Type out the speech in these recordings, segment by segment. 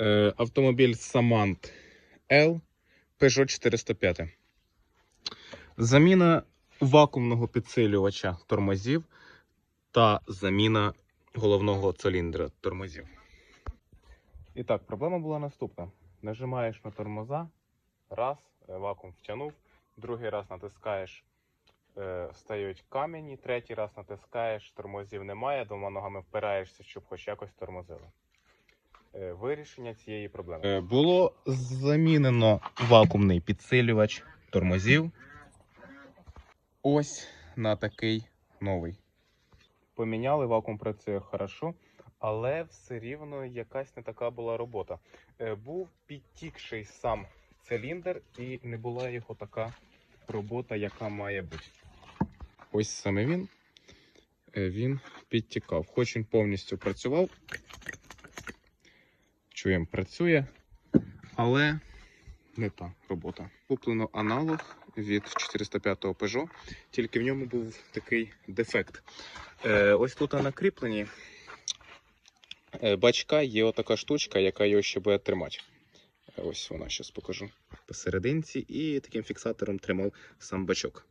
Е, автомобіль Samant L Peugeot 405. Заміна вакуумного підсилювача тормозів та заміна головного циліндра тормозів. І так, проблема була наступна. Нажимаєш на тормоза, раз, е, вакуум втягнув, другий раз натискаєш, е, стають камені, третій раз натискаєш, тормозів немає, двома ногами впираєшся, щоб хоч якось тормозило. Е, Вирішення цієї проблеми. Е, Було замінено вакуумний підсилювач тормозів. Ось на такий новий. Поміняли, вакуум працює хорошо, але все рівно якась не така була робота. Е, Був підтікший сам циліндр, і не була його така робота, яка має бути. Ось саме він. Він підтікав. Хоч він повністю працював. Чуємо, працює, але не та робота. Куплено аналог від 405-го Peugeot, тільки в ньому був такий дефект. Е, ось тут на кріпленні е, бачка є отака штучка, яка його ще буде тримати. Ось вона зараз покажу посерединці, і таким фіксатором тримав сам бачок.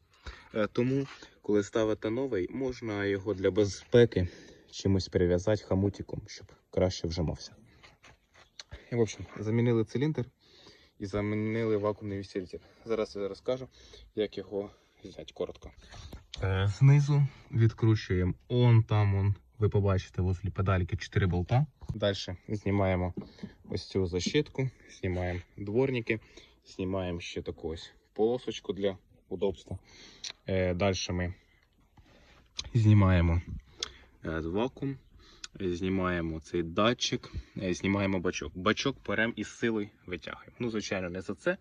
Е, тому, коли ставите новий, можна його для безпеки чимось перев'язати хамутиком, щоб краще вжимався. В общем, замінили циліндр і замінили вакуумний вісільцір. Зараз я розкажу, як його зняти коротко. Е, знизу відкручуємо он там, он, ви побачите возле педальки 4 болта. Далі знімаємо ось цю защитку, знімаємо дворники, знімаємо ще таку ось полосочку для удобства. Е, Далі ми знімаємо е, вакуум, знімаємо цей датчик, е, знімаємо бачок. Бачок беремо із силою витягуємо. Ну, звичайно, не за це,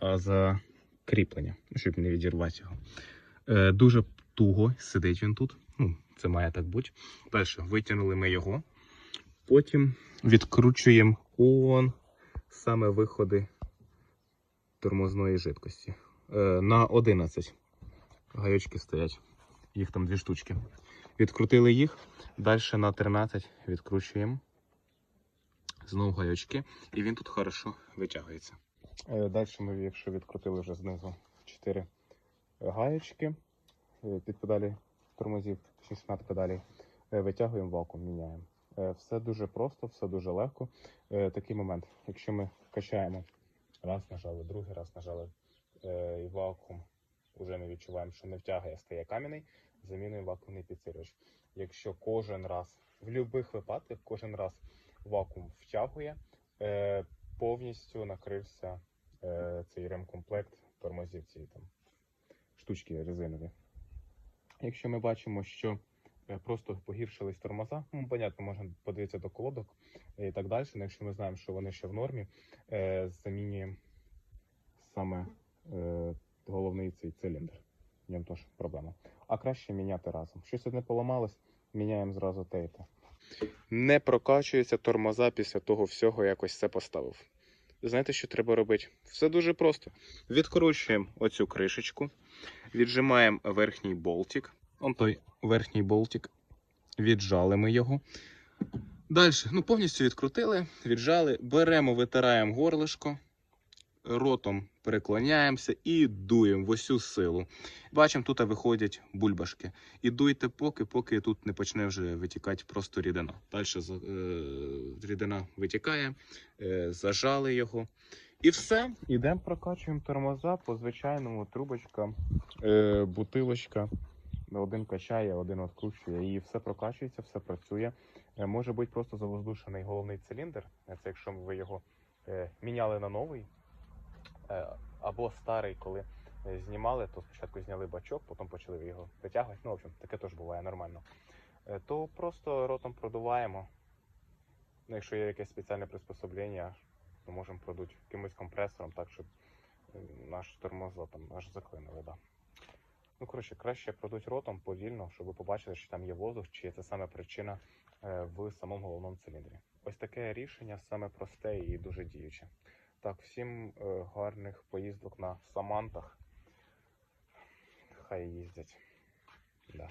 а за кріплення, щоб не відірвати його. Е, Дуже туго сидить він тут. Ну, це має так бути. Далі витягнули ми його. Потім відкручуємо он саме виходи тормозної жидкості. Е, На 11 гайочки стоять. Їх там дві штучки. Відкрутили їх. Далі на 13 відкручуємо. Знову гайочки. І він тут хорошо витягується. Далі ми, якщо відкрутили вже знизу 4 гаєчки е, під педалі тормозів, точніше над педалі, е, витягуємо вакуум, міняємо. Е, Все дуже просто, все дуже легко. Е, Такий момент, якщо ми качаємо, раз нажали, другий раз нажали, е, і вакуум вже не відчуваємо, що не втягує, стає кам'яний, замінюємо вакуумний підсилювач. Якщо кожен раз, в будь-яких випадках, кожен раз вакуум втягує, е, повністю накрився е, цей ремкомплект тормозів ці там штучки резинові. Якщо ми бачимо, що е, просто погіршились тормоза, ну, понятно, можна подивитися до колодок і так далі. але Якщо ми знаємо, що вони ще в нормі, е, замінюємо саме е, головний цей циліндр. В ньому теж проблема. А краще міняти разом. Щось одне поламалось, міняємо зразу те і те. Не прокачуються тормоза після того всього, якось це поставив. Знаєте, що треба робити? Все дуже просто. Відкручуємо оцю кришечку, віджимаємо верхній болтик. Он той верхній болтик. Віджали ми його. Далі, ну, повністю відкрутили, віджали, беремо, витираємо горлишко, ротом переклоняємося і дуємо в усю силу. Бачимо, тут виходять бульбашки. І дуйте поки, поки тут не почне вже витікати просто рідина. Далі е, рідина витікає, е, зажали його. І все. Ідемо прокачуємо тормоза по звичайному трубочка, е, бутилочка. Один качає, один відкручує. І все прокачується, все працює. Може бути просто завоздушений головний циліндр. Це якщо ви його міняли на новий. Е, або старий, коли е, знімали, то спочатку зняли бачок, потім почали його витягувати. Ну, в общем, таке теж буває нормально. Е, То просто ротом продуваємо. Ну, якщо є якесь спеціальне приспособлення, то можемо продути якимось компресором, так, щоб наш тормоза там аж заклинили. Да. Ну, коротше, краще продуть ротом повільно, щоб ви побачили, що там є воздух, чи це саме причина в самому головному циліндрі. Ось таке рішення саме просте і дуже діюче. Так, всім е, гарних поїздок на Самантах. Хай їздять. Да.